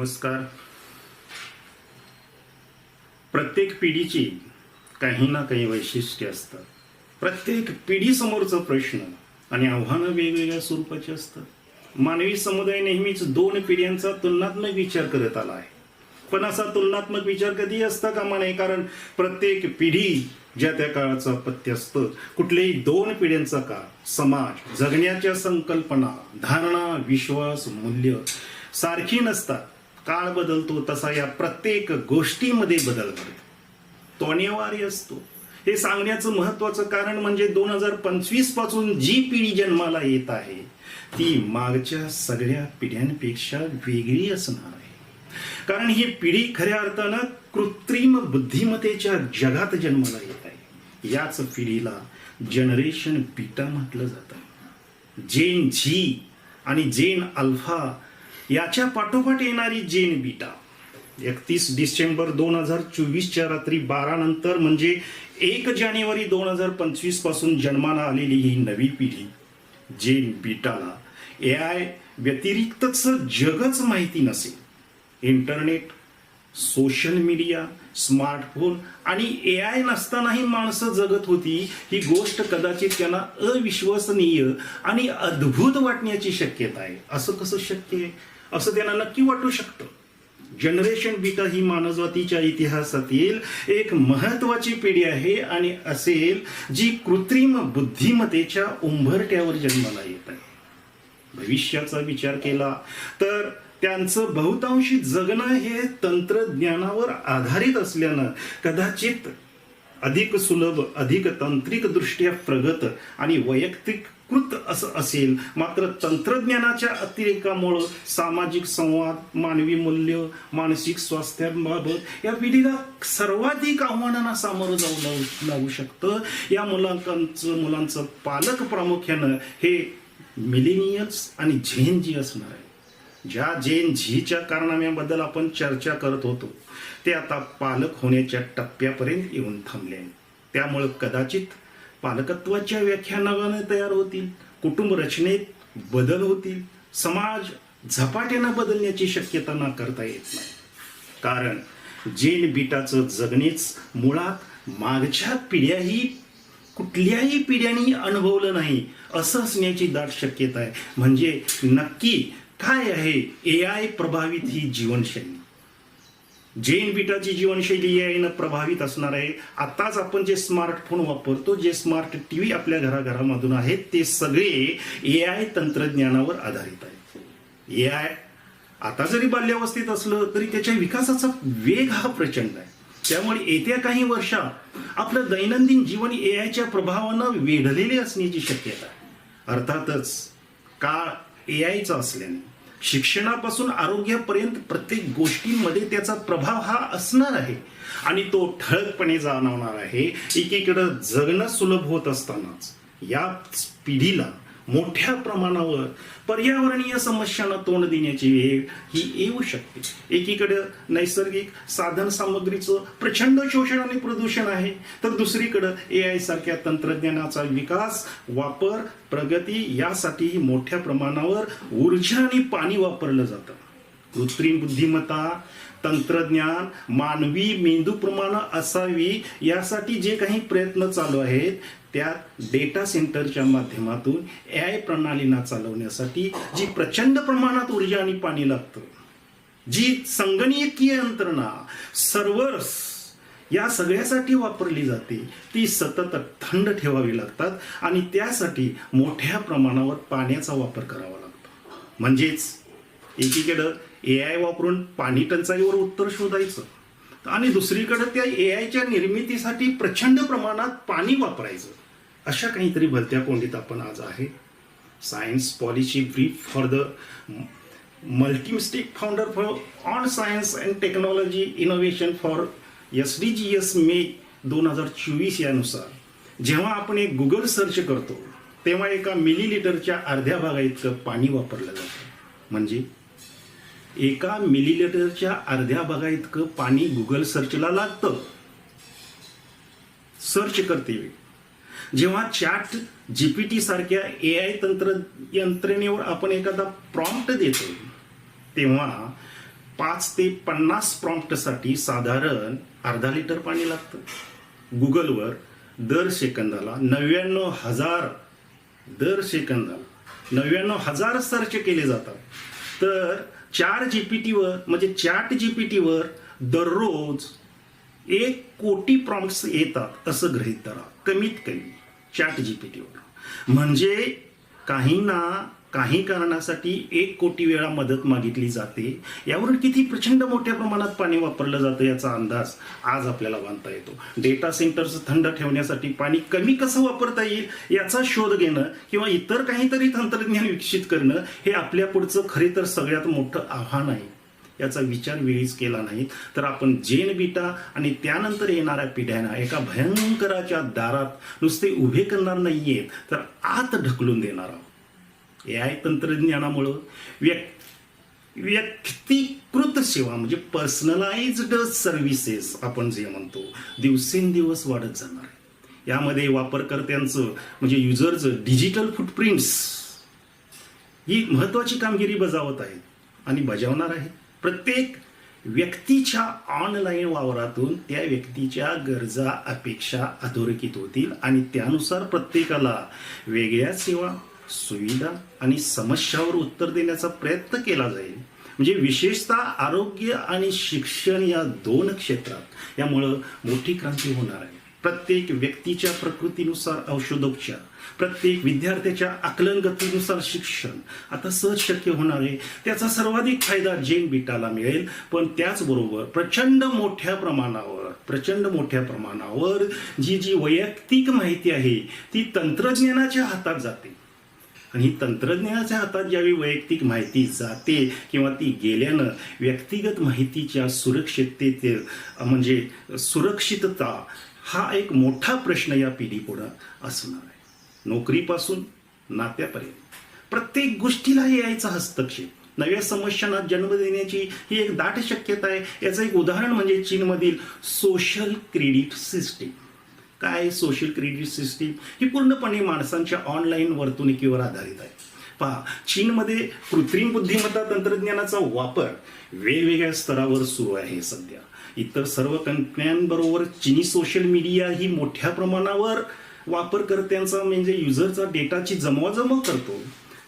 नमस्कार. प्रत्येक पिढीची काही ना काही वैशिष्ट्ये असतात. प्रत्येक पिढीसमोरचा प्रश्न आणि आव्हानं वेगवेगळ्या स्वरूपाची असतात. मानवी समुदाय नेहमीच दोन पिढ्यांचा तुलनात्मक विचार करत आला आहे. पण असा तुलनात्मक विचार कधी असता कामा नये कारण प्रत्येक पिढी ज्या त्या काळाचं अपत्य असतं कुठल्याही दोन पिढ्यांचा काळ समाज जगण्याच्या संकल्पना धारणा विश्वास मूल्य सारखी नसतात. काळ बदलतो तसा या प्रत्येक गोष्टीमध्ये बदल घडतो. तो अनिवार्य असतो. हे सांगण्याचं महत्वाचं कारण म्हणजे दोन हजार पंचवीसपासून जी पिढी जन्माला येत आहे ती मागच्या सगळ्या पिढ्यांपेक्षा वेगळी असणार आहे. कारण ही पिढी खऱ्या अर्थानं कृत्रिम बुद्धिमत्तेच्या जगात जन्माला येत आहे. याच पिढीला जनरेशन बीटा म्हटलं जातं. जेन झी आणि जेन अल्फा याच्या पाठोपाठ येणारी जेन बीटा एकतीस डिसेंबर दोन हजार चोवीसच्या रात्री बारा नंतर म्हणजे एक जानेवारी दोन हजार पंचवीसपासून जन्माला आलेली ही नवी पिढी जेन बीटाला ए आय व्यतिरिक्तच जगच माहिती नसेल इंटरनेट सोशल मीडिया स्मार्टफोन आणि ए आय नसतानाही माणसं जगत होती ही गोष्ट कदाचित त्यांना अविश्वसनीय आणि अद्भुत वाटण्याची शक्यता आहे. असं कसं शक्य आहे? असं त्यांना नक्की वाटू शकतं. जनरेशन बीटा ही मानवजातीच्या इतिहासातील एक महत्वाची पिढी आहे आणि असेल जी कृत्रिम बुद्धिमत्तेच्या उंबरट्यावर जन्माला येत आहे. भविष्याचा विचार केला तर त्यांचं बहुतांशी जगणं हे तंत्रज्ञानावर आधारित असल्यानं कदाचित अधिक सुलभ अधिक तांत्रिकदृष्ट्या प्रगत आणि वैयक्तिक कृत असं असेल. मात्र तंत्रज्ञानाच्या अतिरेकामुळं सामाजिक संवाद मानवी मूल्य मानसिक स्वास्थ्याबाबत या पिढीला सर्वाधिक आव्हानांना सामोरं जाऊ लागू लागू शकतं. या मुलांकांचं मुलांचं पालक प्रामुख्यानं हे मिलेनियल्स आणि झेन जी असणार आहे. ज्या जेन झीच्या कारनाम्याबद्दल आपण चर्चा करत होतो ते आता पालक होण्याच्या टप्प्यापर्यंत येऊन थांबले त्यामुळं कदाचित पालकत्वाच्या व्याख्यानाने तयार होतील कुटुंब रचनेत बदल होतील समाज झपाट्यानं बदलण्याची शक्यता नाकारता येत नाही. कारण जेन बिटाचं जगणेच मुळात मागच्या पिढ्याही कुठल्याही पिढ्यांनी अनुभवलं नाही असं असण्याची दाट शक्यता आहे. म्हणजे नक्की काय आहे ए आय प्रभावित ही जीवनशैली? जैन बीटाची जीवनशैली ए प्रभावित असणार आहे. आताच आपण जे स्मार्टफोन वापरतो जे स्मार्ट टी व्ही आपल्या घराघरामधून आहेत ते सगळे ए आय तंत्रज्ञानावर आधारित आहेत. ए आय आता जरी बाल्यावस्थेत असलं तरी त्याच्या विकासाचा वेग हा प्रचंड आहे. त्यामुळे येत्या काही वर्षात आपलं दैनंदिन जीवन ए आयच्या प्रभावानं वेढलेले असण्याची शक्यता अर्थातच काळ ए आयचा असल्याने. शिक्षणापासून आरोग्यापर्यंत प्रत्येक गोष्टींमध्ये त्याचा प्रभाव हा असणार आहे. आणि तो ठळकपणे जाणवणार आहे. एकीकडं जगणं सुलभ होत असतानाच या पिढीला मोठ्या प्रमाणावर पर्यावरणीय समस्यांना तोंड देण्याची वेळ ही येऊ शकते. एकीकडे नैसर्गिक साधन सामग्रीचं प्रचंड शोषण आणि प्रदूषण आहे तर दुसरीकडं ए आय सारख्या तंत्रज्ञानाचा विकास वापर प्रगती यासाठी मोठ्या प्रमाणावर ऊर्जा आणि पाणी वापरलं जातं. कृत्रिम बुद्धिमत्ता तंत्रज्ञान मानवी मेंदूप्रमाणे असावी यासाठी जे काही प्रयत्न चालू आहेत त्यात डेटा सेंटरच्या माध्यमातून ए आय प्रणालींना चालवण्यासाठी जी प्रचंड प्रमाणात ऊर्जा आणि पाणी लागतं जी संगणकीय यंत्रणा सर्व्हर्स या सगळ्यासाठी वापरली जाते ती सतत थंड ठेवावी लागतात आणि त्यासाठी मोठ्या प्रमाणावर पाण्याचा वापर करावा लागतो. म्हणजेच एकीकडं ए आय वापरून पाणी टंचाईवर उत्तर शोधायचं. आणि दुसरीकडे त्या ए आयच्या निर्मितीसाठी प्रचंड प्रमाणात पाणी वापरायचं. अशा काहीतरी भलत्या कोंडीत आपण आज आहे. Science policy brief for the multistakeholder founder for on science and technology innovation for S D G S May दोन हजार चोवीस यानुसार जेव्हा आपण एक गुगल सर्च करतो तेव्हा एका मिलीलिटरच्या अर्ध्या भागा इतकं पाणी वापरलं जातं. म्हणजे? एका मिलीलिटरच्या अर्ध्या भागा इतकं पाणी गुगल सर्चला लागतं. सर्च करते वेळी जेव्हा चॅट जीपीटी सारख्या ए आय तंत्र यंत्रणेवर आपण एखादा प्रॉम्प्ट देतो तेव्हा पाच ते पन्नास प्रॉम्प्टसाठी साधारण अर्धा लिटर पाणी लागतं. गुगलवर दर सेकंदाला नव्याण्णव हजार दर सेकंदाला नव्याण्णव हजार सर्च केले जातात. तर चार जी पी टीवर म्हणजे चॅट जी पी टीवर दररोज एक कोटी प्रॉम्प्ट्स येतात असं गृहीत धरा. कमीत कमी चॅट जी पी टीवर म्हणजे काहींना काही कारणासाठी एक कोटी वेळा मदत मागितली जाते. यावरून किती प्रचंड मोठ्या प्रमाणात पाणी वापरलं जातं याचा अंदाज आज आपल्याला बांधता येतो. डेटा सेंटर्स थंड ठेवण्यासाठी पाणी कमी कसं वापरता येईल याचा शोध घेणं किंवा इतर काहीतरी तंत्रज्ञान विकसित करणं हे आपल्या पुढचं खरे तर सगळ्यात मोठं आव्हान आहे. याचा विचार वेळीच केला नाही. तर आपण जेन बिटा आणि त्यानंतर येणाऱ्या पिढ्यांना एका भयंकराच्या दारात नुसते उभे करणार नाहीयेत तर आत ढकलून देणार आहोत. ए आय तंत्रज्ञानामुळं व्यक् व्यक्तिकृत सेवा म्हणजे पर्सनलाइज्ड सर्व्हिसेस आपण जे म्हणतो दिवसेंदिवस वाढत जाणार आहे. यामध्ये वापरकर्त्यांचं म्हणजे युजरचं डिजिटल फुटप्रिंट्स ही महत्वाची कामगिरी बजावत आहेत आणि बजावणार आहे प्रत्येक व्यक्तीच्या ऑनलाईन वावरातून त्या व्यक्तीच्या गरजा अपेक्षा अधोरेखित होतील आणि त्यानुसार प्रत्येकाला वेगळ्या सेवा सुविधा आणि समस्यावर उत्तर देण्याचा प्रयत्न केला जाईल. म्हणजे विशेषतः आरोग्य आणि शिक्षण या दोन क्षेत्रात यामुळं मोठी क्रांती होणार आहे. प्रत्येक व्यक्तीच्या प्रकृतीनुसार औषधोपचार प्रत्येक विद्यार्थ्याच्या आकलन गतीनुसार शिक्षण आता सहज शक्य होणार आहे. त्याचा सर्वाधिक फायदा जेन बिटाला मिळेल. पण त्याचबरोबर प्रचंड मोठ्या प्रमाणावर प्रचंड मोठ्या प्रमाणावर जी जी वैयक्तिक माहिती आहे ती तंत्रज्ञानाच्या हातात जाते. आणि ही तंत्रज्ञानाच्या हातात ज्यावेळी वैयक्तिक माहिती जाते किंवा ती गेल्यानं व्यक्तिगत माहितीच्या सुरक्षितते म्हणजे सुरक्षितता हा एक मोठा प्रश्न या पिढीपुढं असणार आहे. नोकरीपासून नात्यापर्यंत. प्रत्येक गोष्टीला यायचा हस्तक्षेप. नव्या समस्यांना जन्म देण्याची ही एक दाट शक्यता आहे. याचं एक उदाहरण म्हणजे चीनमधील सोशल क्रेडिट सिस्टीम काय सोशल क्रेडिट सिस्टीम ही पूर्णपणे माणसांच्या ऑनलाईन वर्तणुकीवर आधारित आहे. पहा चीनमध्ये कृत्रिम बुद्धिमत्ता तंत्रज्ञानाचा वापर वेगवेगळ्या स्तरावर सुरू आहे सध्या. इतर सर्व कंपन्यांबरोबर चीनी सोशल मीडिया ही मोठ्या प्रमाणावर वापरकर्त्यांचा म्हणजे युजरचा डेटाची जमवाजमव करतो.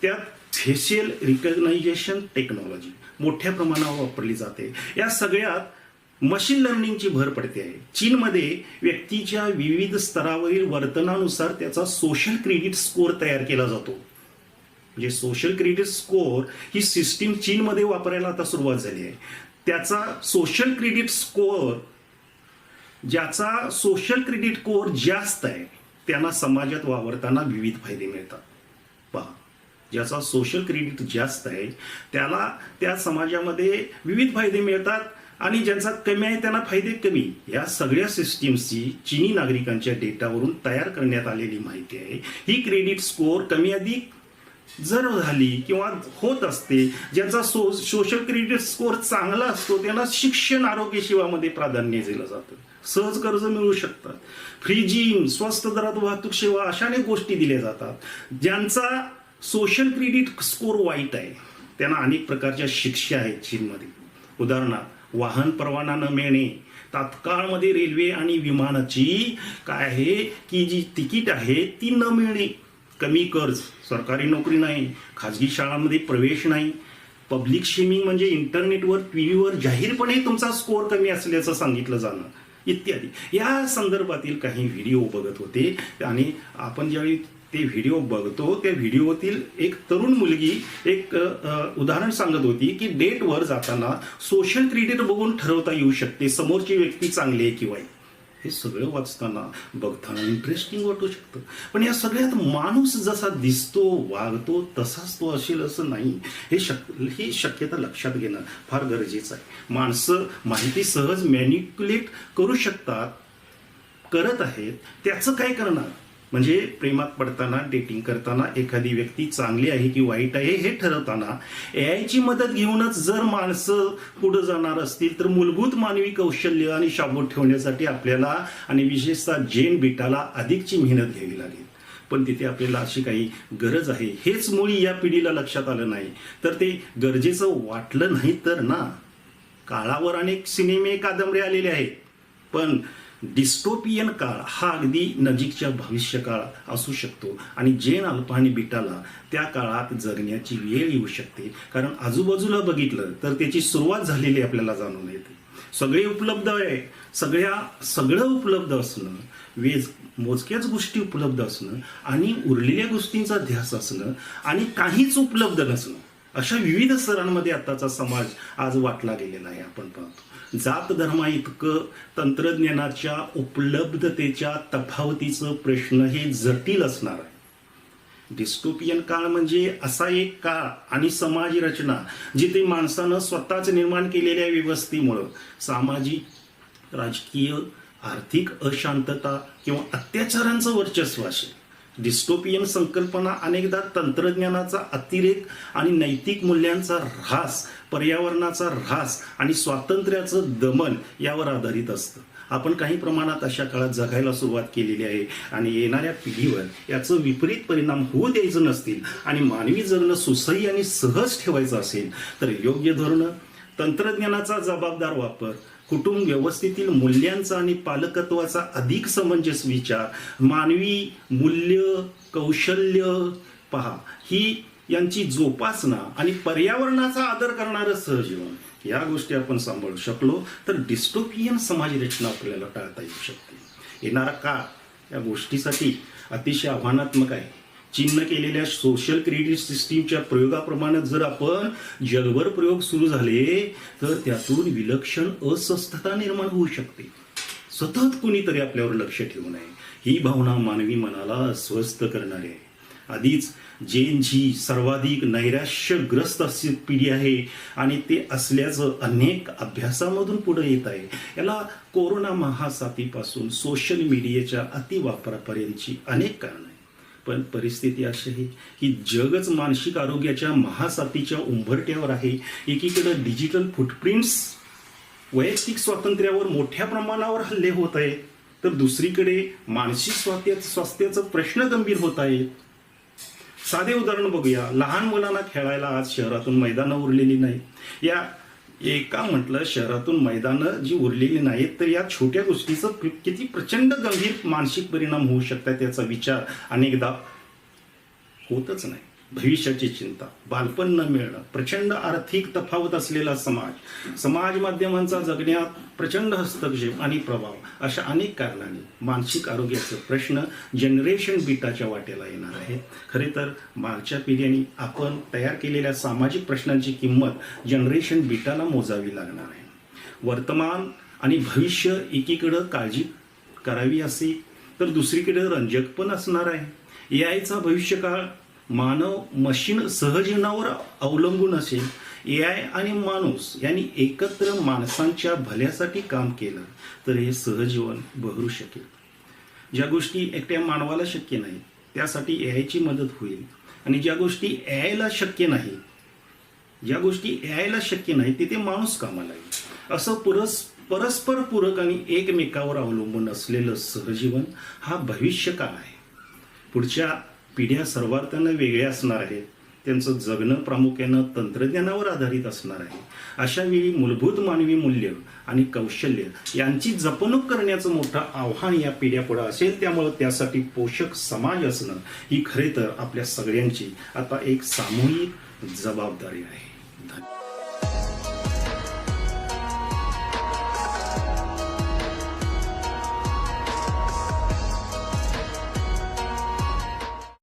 त्यात फेशियल रिकग्नायझेशन टेक्नॉलॉजी मोठ्या प्रमाणावर वापरली जाते. या सगळ्यात मशीन लर्निंगची भर पडते आहे. चीनमध्ये व्यक्तीच्या विविध स्तरावरील वर्तनानुसार त्याचा सोशल क्रेडिट स्कोअर तयार केला जातो. म्हणजे सोशल क्रेडिट स्कोअर ही सिस्टीम चीनमध्ये वापरायला आता सुरुवात झाली आहे. त्याचा सोशल क्रेडिट स्कोअर ज्याचा सोशल क्रेडिट स्कोअर जास्त आहे त्यांना समाजात वावरताना विविध फायदे मिळतात. पहा ज्याचा सोशल क्रेडिट जास्त आहे त्याला त्या समाजामध्ये विविध फायदे मिळतात आणि ज्यांचा कमी आहे त्यांना फायदे कमी. या सगळ्या सिस्टीम्सची चीनी नागरिकांच्या डेटावरून तयार करण्यात आलेली माहिती आहे. ही क्रेडिट स्कोअर कमी अधिक जर झाली किंवा होत असते ज्यांचा सो सोशल क्रेडिट स्कोअर चांगला असतो त्यांना शिक्षण आरोग्य सेवामध्ये प्राधान्य दिलं जातं. सहज कर्ज मिळू शकतात. फ्री जिम स्वस्त दरात वाहतूक सेवा अशा अनेक गोष्टी दिल्या जातात. ज्यांचा सोशल क्रेडिट स्कोअर वाईट आहे त्यांना अनेक प्रकारच्या शिक्षा आहेत चीनमध्ये उदाहरणार्थ वाहन परवाना न मिळणे तात्काळमध्ये रेल्वे आणि विमानाची काय आहे की जी तिकीट आहे ती न मिळणे. कमी कर्ज सरकारी नोकरी नाही खाजगी शाळांमध्ये प्रवेश नाही. पब्लिक शेमिंग म्हणजे इंटरनेटवर टी व्हीवर जाहीरपणे तुमचा स्कोअर कमी असल्याचं सांगितलं जाणं इत्यादी. या संदर्भातील काही व्हिडिओ बघत होते. आणि आपण ज्यावेळी ते व्हिडिओ बघतो त्या व्हिडिओतील एक तरुण मुलगी एक उदाहरण सांगत होती की डेटवर जाताना सोशल क्रेडिट बघून ठरवता येऊ शकते समोरची व्यक्ती चांगली आहे की वाईट. हे सगळं वाचताना बघताना इंटरेस्टिंग वाटू शकतं. पण या सगळ्यात माणूस जसा दिसतो वागतो तसाच तो असेल असं नाही. हे शक ही शक्यता लक्षात घेणं फार गरजेचं आहे. माणसं माहिती सहज मॅनिक्युलेट करू शकतात करत आहेत त्याचं काय करणार? म्हणजे प्रेमात पडताना डेटिंग करताना एखादी व्यक्ती चांगली आहे की वाईट आहे हे ठरवताना ए आयची मदत घेऊनच जर माणसं पुढे जाणार असतील तर मूलभूत मानवी कौशल्य आणि शाबूत ठेवण्यासाठी आपल्याला आणि विशेषतः जेन बिटाला अधिकची मेहनत घ्यावी लागेल. पण तिथे आपल्याला अशी काही गरज आहे हेच मुळी या पिढीला लक्षात आलं नाही. तर ते गरजेचं वाटलं नाही तर ना. काळावर अनेक सिनेमे कादंबऱ्या आलेले आहेत. पण डिस्टोपियन काळ हा अगदी नजीकच्या भविष्य काळ असू शकतो. आणि जेन अल्फा आणि बिटाला त्या काळात जगण्याची वेळ येऊ शकते. कारण आजूबाजूला बघितलं तर त्याची सुरुवात झालेली आपल्याला जाणून येते. सगळे उपलब्ध आहे. सगळ्या सगळं उपलब्ध असणं वेज मोजक्याच गोष्टी उपलब्ध असणं आणि उरलेल्या गोष्टींचा ध्यास असणं आणि काहीच उपलब्ध नसणं. अशा विविध स्तरांमध्ये आताचा समाज आज वाटला गेलेला आहे. आपण पाहतो. जात धर्मा इतकं तंत्रज्ञानाच्या उपलब्धतेच्या तफावतीचं प्रश्न हे जटिल असणार आहे. डिस्टोपियन काळ म्हणजे असा एक काळ आणि समाज रचना जिथे माणसानं स्वतःच निर्माण केलेल्या व्यवस्थेमुळं सामाजिक राजकीय आर्थिक अशांतता किंवा अत्याचारांचं वर्चस्व असेल. डिस्टोपियन संकल्पना अनेकदा तंत्रज्ञानाचा अतिरेक आणि नैतिक मूल्यांचा ऱ्हास पर्यावरणाचा ऱ्हास आणि स्वातंत्र्याचं दमन यावर आधारित असतं. आपण काही प्रमाणात अशा काळात जगायला सुरुवात केलेली आहे आणि येणाऱ्या पिढीवर याचं विपरीत परिणाम होऊ द्यायचं नसतील आणि मानवी जगणं सुसह्य आणि सहज ठेवायचं असेल तर योग्य धोरणं तंत्रज्ञानाचा जबाबदार वापर कुटुंब व्यवस्थेतील मूल्यांचा आणि पालकत्वाचा अधिक समंजस विचार मानवी मूल्य कौशल्य पहा. ही यांची जोपासना आणि पर्यावरणाचा आदर करणारं सहजीवन. या गोष्टी आपण सांभाळू शकलो तर डिस्टोपियन समाज रचना आपल्याला टाळता येऊ शकते. येणारा काळ या गोष्टीसाठी अतिशय आव्हानात्मक आहे. चिन्ह केलेल्या सोशल क्रेडिट सिस्टीमच्या प्रयोगाप्रमाणे जर आपण जगभर प्रयोग सुरू झाले तर त्यातून विलक्षण अस्वस्थता निर्माण होऊ शकते. सतत कुणीतरी आपल्यावर लक्ष ठेवू नये ही भावना मानवी मनाला अस्वस्थ करणारी आहे. आधीच जेन जी सर्वाधिक नैराश्यग्रस्त अशी पिढी आहे आणि ते असल्याचं अनेक अभ्यासामधून पुढे येत आहे. याला कोरोना महासाथीपासून सोशल मीडियाच्या अतिवापरापर्यंतची अनेक कारणं पण परिस्थिती अशी आहे की जगच मानसिक आरोग्याच्या महासाथीच्या उंबरट्यावर आहे. एकीकडं डिजिटल फुटप्रिंट्स वैयक्तिक स्वातंत्र्यावर मोठ्या प्रमाणावर हल्ले होत आहेत. तर दुसरीकडे मानसिक स्वास्थ्य स्वास्थ्याचा प्रश्न गंभीर होत आहेत साधे उदाहरण बघूया. लहान मुलांना खेळायला आज शहरातून मैदानं उरलेली नाही या एका म्हटलं शहरातून मैदानं जी उरलेली नाहीत तर या छोट्या गोष्टीचं किती प्रचंड गंभीर मानसिक परिणाम होऊ शकतात याचा विचार अनेकदा होतच नाही. भविष्याची चिंता बालपण न मिळणं प्रचंड आर्थिक तफावत असलेला समाज समाज माध्यमांचा जगण्यात प्रचंड हस्तक्षेप आणि प्रभाव अशा अनेक कारणांनी मानसिक आरोग्याचे प्रश्न जनरेशन बीटाच्या वाटेला येणार आहे खरे तर मागच्या पिढीने आपण तयार केलेल्या सामाजिक प्रश्नांची किंमत जनरेशन बीटाला मोजावी लागणार आहे. वर्तमान आणि भविष्य एकीकडं काळजी करावी असे तर दुसरीकडे रंजक पण असणार आहे. यायचा भविष्यकाळ मानव मशीन सहजीवनावर अवलंबून असेल ए आय आणि माणूस यांनी एकत्र माणसांच्या भल्यासाठी काम केलं तर हे सहजीवन बहरू शकेल. ज्या गोष्टी एकट्या मानवाला शक्य नाही त्यासाठी ए आयची मदत होईल. आणि ज्या गोष्टी ए आयला शक्य नाही ज्या गोष्टी ए आयला शक्य नाही तिथे माणूस कामाला येईल. असं पुरस परस्पर पूरक आणि एकमेकावर अवलंबून असलेलं सहजीवन हा भविष्यकाळ आहे. पुढच्या पिढ्या सर्वार्थानं वेगळ्या असणार आहेत. त्यांचं जगणं प्रामुख्यानं तंत्रज्ञानावर आधारित असणार आहे. अशा वेळी मूलभूत मानवी मूल्य आणि कौशल्य यांची जपणूक करण्याचं मोठं आव्हान या पिढ्यापुढं असेल त्यामुळं त्यासाठी पोषक समाज असणं ही खरे तर आपल्या सगळ्यांची आता एक सामूहिक जबाबदारी आहे. धन्यवाद.